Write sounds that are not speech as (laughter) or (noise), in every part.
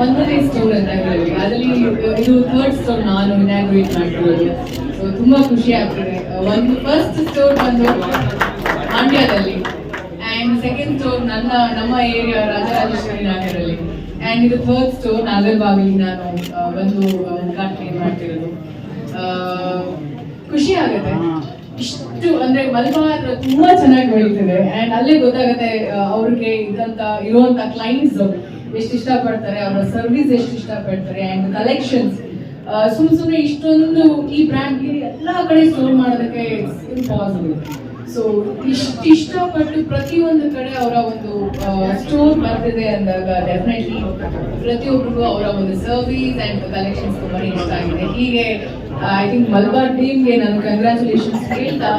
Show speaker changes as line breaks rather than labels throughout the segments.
ಒಂದನೇ ಸ್ಟೋರ್ ಅಂತ ಹೇಳಿ ಅದರಲ್ಲಿ ಇದು ಥರ್ಡ್ ಸ್ಟೋರ್ ನಾನು ಇನಾಗ್ರೇಟ್ ಮಾಡ್ತಿರೋದು ಸೊ ತುಂಬಾ ಖುಷಿ ಆಗ್ತದೆ. ಒಂದು ಫಸ್ಟ್ ಸ್ಟೋರ್ ಬಂದು ಮಂಡ್ಯದಲ್ಲಿ ಆ್ಯಂಡ್ ಸೆಕೆಂಡ್ ಸ್ಟೋರ್ ನನ್ನ ನಮ್ಮ ಏರಿಯಾ ರಾಜರಾಜೇಶ್ವರಿ ನಗರಲ್ಲಿ. ಆ್ಯಂಡ್ ಇದು ಥರ್ಡ್ ಸ್ಟೋರ್ ನಾಗರಬಾವಿಲಿ ನಾನು ಆ, ಬಂದು ಉದ್ಘಾಟನೆ ಮಾಡ್ತಿರೋದು. ಆ, ಖುಷಿ ಆಗುತ್ತೆ. ಇಷ್ಟು ಅಂದ್ರೆ ಮಲಬಾರ್ ತುಂಬಾ ಚೆನ್ನಾಗಿ ಬೆಳೀತಿದೆ. ಆ್ಯಂಡ್ ಅಲ್ಲೇ ಗೊತ್ತಾಗುತ್ತೆ ಅವ್ರಿಗೆ ಇದ್ದಂತ ಇರುವಂತ ಕ್ಲೈಂಟ್ಸ್ ಎಷ್ಟು ಇಷ್ಟಪಡ್ತಾರೆ ಅವರ ಸರ್ವಿಸ್ ಎಷ್ಟು ಇಷ್ಟಪಡ್ತಾರೆ ಅಂಡ್ ಕಲೆಕ್ಷನ್ಸ್ ಸುಮ್ ಸುಮ್ಮನೆ ಇಷ್ಟೊಂದು ಈ ಬ್ರ್ಯಾಂಡ್ಗೆ ಎಲ್ಲಾ ಕಡೆ ಸ್ಟೋರ್ ಮಾಡೋದಕ್ಕೆ ಇಂಪಾಸಿಬಲ್ ಸೊ ಇಷ್ಟು ಇಷ್ಟಪಟ್ಟು ಪ್ರತಿಯೊಂದು ಕಡೆ ಅವರ ಒಂದು ಸ್ಟೋರ್ ಬರ್ತಿದೆ ಅಂದಾಗ ಡೆಫಿನೆಟ್ಲಿ ಪ್ರತಿಯೊಬ್ಬರಿಗೂ ಅವರ ಒಂದು ಸರ್ವಿಸ್ ಅಂಡ್ ಕಲೆಕ್ಷನ್ಸ್ ತುಂಬ ಇಷ್ಟ ಆಗಿದೆ. ಹೀಗೆ ಐ ಥಿಂಕ್ ಮಲ್ಬಾರ್ ಟೀಮ್ಗೆ ನಾನು ಕಂಗ್ರ್ಯಾಚುಲೇಷನ್ಸ್ ಹೇಳ್ತಾ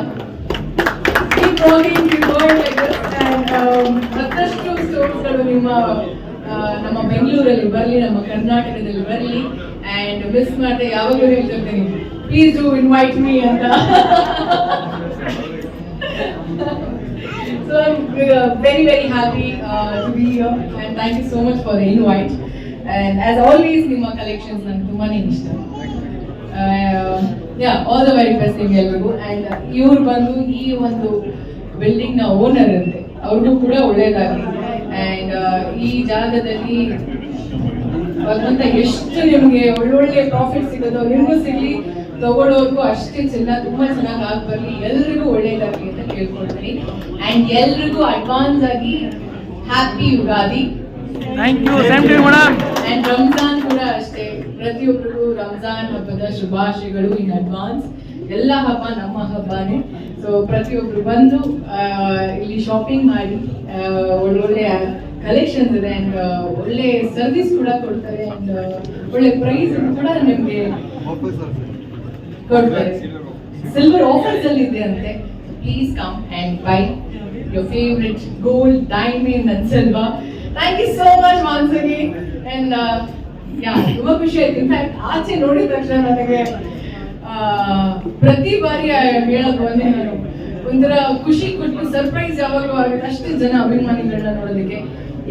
um, ಮತ್ತಷ್ಟು ಸ್ಟೋರ್ಸ್ಗಳು ನಿಮ್ಮ ನಮ್ಮ ಬೆಂಗಳೂರಲ್ಲಿ ಬರಲಿ ನಮ್ಮ ಕರ್ನಾಟಕದಲ್ಲಿ ಬರಲಿ ಅಂಡ್ ಮಿಸ್ ಮಾಡದೆ ಯಾವಾಗಲೂ ಹೇಳ್ತಿರ್ತೀನಿ ಪ್ಲೀಸ್ ಡೂ ಇನ್ವೈಟ್ ಮೀ ಅಂತ So I'm uh, very very happy uh, to be here and thank you so much for the invite. And as always, ನಿಮ್ಮ collections ನನಗೆ ತುಂಬಾ ಇಷ್ಟ. Yeah all the very best ನಿಮ್ಗೆ ಎಲ್ರಿಗೂ and ಇವ್ರು ಬಂದು ಈ ಒಂದು ಬಿಲ್ಡಿಂಗ್ನ ಓನರ್ ಅಂತೆ ಅವ್ರಿಗೂ ಕೂಡ ಒಳ್ಳೇದಾಗಲಿ ಅಂಡ್ ಈ ಜಾಗದಲ್ಲಿ ಭಗವಂತ ಎಷ್ಟು ನಿಮ್ಗೆ ಒಳ್ಳೊಳ್ಳೆ ಪ್ರಾಫಿಟ್ ಸಿಗೋದು ನಿಮಗೂ ಸಿಗಲಿ ತಗೊಳ್ಳೋರ್ಗೂ ಅಷ್ಟೇ ಚೆನ್ನಾಗಿ ತುಂಬಾ ಚೆನ್ನಾಗಿ ಆಗಿ ಬರಲಿ. ಎಲ್ರಿಗೂ ಒಳ್ಳೇದಾಗಿ ಅಂತ ಕೇಳ್ಕೊಳ್ತೀನಿ. ಅಂಡ್ ಎಲ್ರಿಗೂ ಅಡ್ವಾನ್ಸ್ ಆಗಿ ಹ್ಯಾಪಿ ಯುಗಾದಿ. ಆ್ಯಂಡ್ ರಂಜಾನ್ ಕೂಡ ಅಷ್ಟೇ. ಪ್ರತಿಯೊಬ್ಬರಿಗೂ ರಂಜಾನ್ ಹಬ್ಬದ ಶುಭಾಶಯಗಳು ಇನ್ ಅಡ್ವಾನ್ಸ್ ಎಲ್ಲ ಹಬ್ಬ ನಮ್ಮ ಹಬ್ಬನೇ. ಸೊ ಪ್ರತಿಯೊಬ್ರು ಬಂದು ಇಲ್ಲಿ ಶಾಪಿಂಗ್ ಮಾಡಿ ಒಳ್ಳೊಳ್ಳೆಯ ಒಳ್ಳೊಳ್ಳೆ ಕಲೆಕ್ಷನ್ಸ್ ಇದೆ ಅಂಡ್ ಒಳ್ಳೆ ಸರ್ವಿಸ್ ಕೂಡ ಕೊಡ್ತಾರೆ ಅಂಡ್ ಒಳ್ಳೆ ಪ್ರೈಸ್ ಕೂಡ ನಿಮ್ಗೆ ಸಿಲ್ವರ್ ಆಫರ್ಸ್ ಅಲ್ಲಿ ಇದೆ ಅಂತೆ. Please come and buy your favourite gold diamond and silver thank you so much ಮಾನ್ಸಗಿ and yeah ತುಂಬಾ ಖುಷಿ ಆಯ್ತು. ಇನ್ಫ್ಯಾಕ್ಟ್ ಆಚೆ ನೋಡಿದ ತಕ್ಷಣ ನನಗೆ ಪ್ರತಿ ಬಾರಿ ಹೇಳೋದು ಒಂದೇ ನಾನು. ಒಂಥರ ಖುಷಿ ಕೊಟ್ಟು ಸರ್ಪ್ರೈಸ್ ಯಾವಾಗಲೂ ಆಗುತ್ತೆ ಅಷ್ಟು ಜನ ಅಭಿಮಾನಿಗಳನ್ನ ನೋಡೋದಕ್ಕೆ.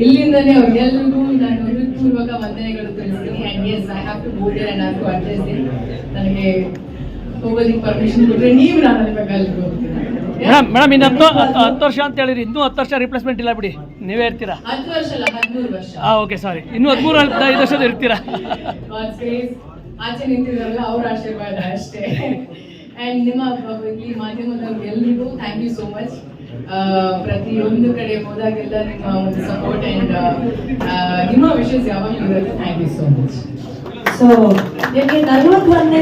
ಇಲ್ಲಿಂದನೇ ಅವ್ರಿಗೆಲ್ರಿಗೂ ನಾನು ಹೃತ್ಪೂರ್ವಕ ವಂದನೆಗಳು ತಿಳಿಸ್ತೀನಿ. Yes I have to go there and have to address ನನಗೆ ಹೋಗೋದಕ್ಕೆ ಪರ್ಮಿಷನ್ ಕೊಟ್ಟರೆ ನೀವು ನಾನು ಅಲ್ಲಿ ಬೇಕಾದ್ರೆ ಅಲ್ಲಿಗೆ ಹೋಗ್ತೀನಿ.
ಮೇಡಮ್ ಮೇಡಮ್ ಇನ್ನು ಹತ್ತು ಹತ್ತು ವರ್ಷ ಅಂತ ಹೇಳಿರಿ. ಇನ್ನೂ ಹತ್ತು ವರ್ಷ ರಿಪ್ಲೇಸ್ಮೆಂಟ್ ಇಲ್ಲ ಬಿಡಿ. ನೀವೇ ಇರ್ತೀರಾ?
ಹತ್ತು ವರ್ಷ ಅಲ್ಲ ಹದಿಮೂರು ವರ್ಷ.
ಹಾಂ ಓಕೆ ಸಾರಿ ಇನ್ನೂ ಹದಿಮೂರು ಐದು ವರ್ಷದ ಇರ್ತೀರಾ? (laughs)
ಆಚೆ ನಿಂತಿದ್ದಾರಲ್ಲ ಅವ್ರ ಆಶೀರ್ವಾದ ಅಷ್ಟೇ. ಅಂಡ್ ನಿಮ್ಮ ಇಲ್ಲಿ ಮಾಧ್ಯಮದವ್ರಿಗೆ ಎಲ್ರಿಗೂ ಥ್ಯಾಂಕ್ ಯು ಸೋ ಮಚ್ ಪ್ರತಿಯೊಂದು ಕಡೆ ಹೋದಾಗೆಲ್ಲ ನಿಮ್ಮ ಒಂದು ಸಪೋರ್ಟ್ ಅಂಡ್ ನಿಮ್ಮ ವಿಷಯಸ್ ಯಾವಾಗಲೂ thank you so much
so ನಲವತ್ತೊಂದನೇ